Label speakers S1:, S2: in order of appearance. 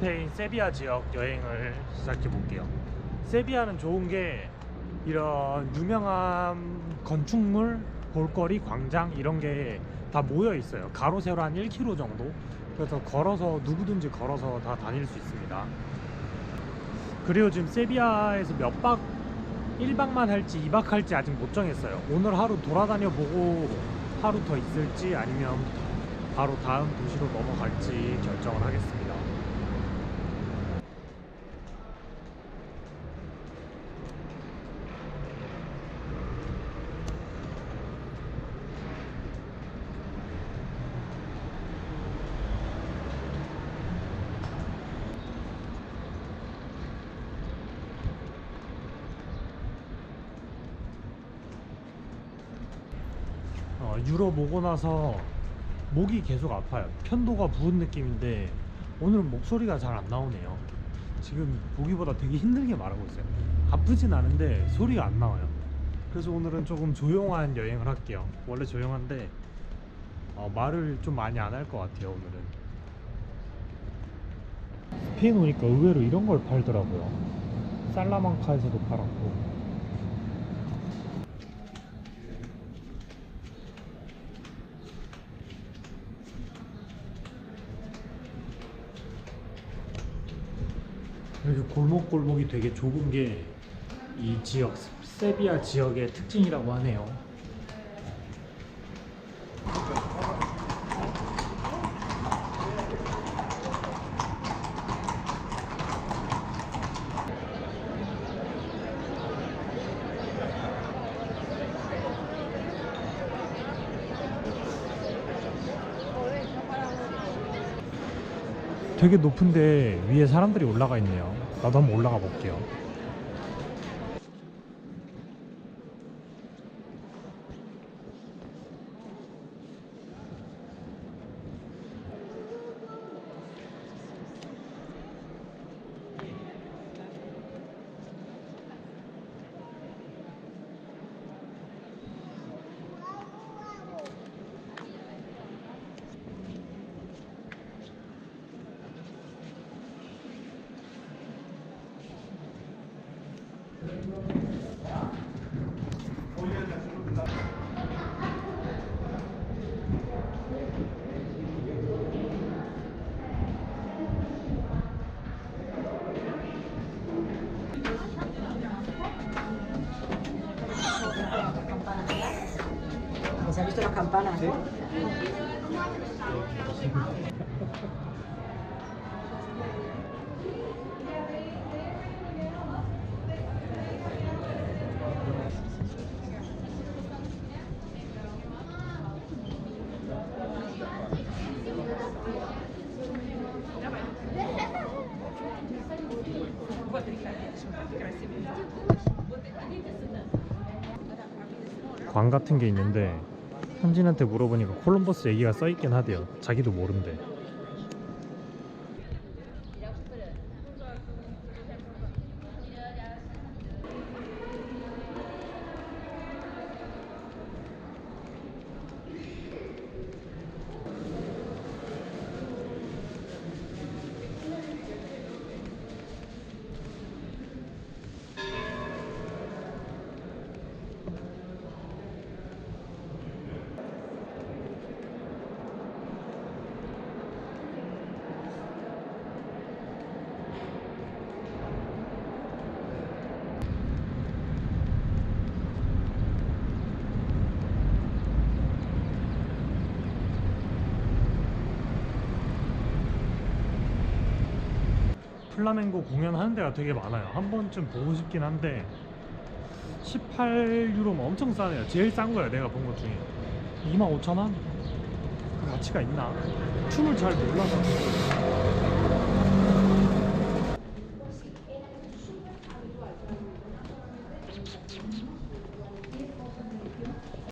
S1: 스페인 세비야 지역 여행을 시작해 볼게요. 세비야는 좋은 게 이런 유명한 건축물, 볼거리, 광장 이런 게 다 모여 있어요. 가로 세로 한 1km 정도. 그래서 걸어서 누구든지 걸어서 다 다닐 수 있습니다. 그리고 지금 세비야에서 몇 박 1박만 할지 2박 할지 아직 못 정했어요. 오늘 하루 돌아다녀 보고 하루 더 있을지 아니면 바로 다음 도시로 넘어갈지 결정을 하겠습니다. 어, 유럽 오고 나서 목이 계속 아파요. 편도가 부은 느낌인데 오늘은 목소리가 잘 안 나오네요. 지금 보기보다 되게 힘들게 말하고 있어요. 아프진 않은데 소리가 안 나와요. 그래서 오늘은 조금 조용한 여행을 할게요. 원래 조용한데 어, 말을 좀 많이 안 할 것 같아요. 오늘은. 스페인 오니까 의외로 이런 걸 팔더라고요. 살라망카에서도 팔았고. 이렇게 골목골목이 되게 좁은 게 이 지역 세비야 지역의 특징이라고 하네요. 되게 높은데 위에 사람들이 올라가 있네요. 나도 한번 올라가 볼게요.
S2: ¿Se ha visto las campanas? no?
S1: 관 같은 게 있는데 현진한테 물어보니까 콜럼버스 얘기가 써 있긴 하대요. 자기도 모른대. 플라멩고 공연하는 데가 되게 많아요. 한 번쯤 보고 싶긴 한데 18유로면 엄청 싸네요. 제일 싼 거야 내가 본 것 중에 25,000원? 그 가치가 있나? 춤을 잘 몰라서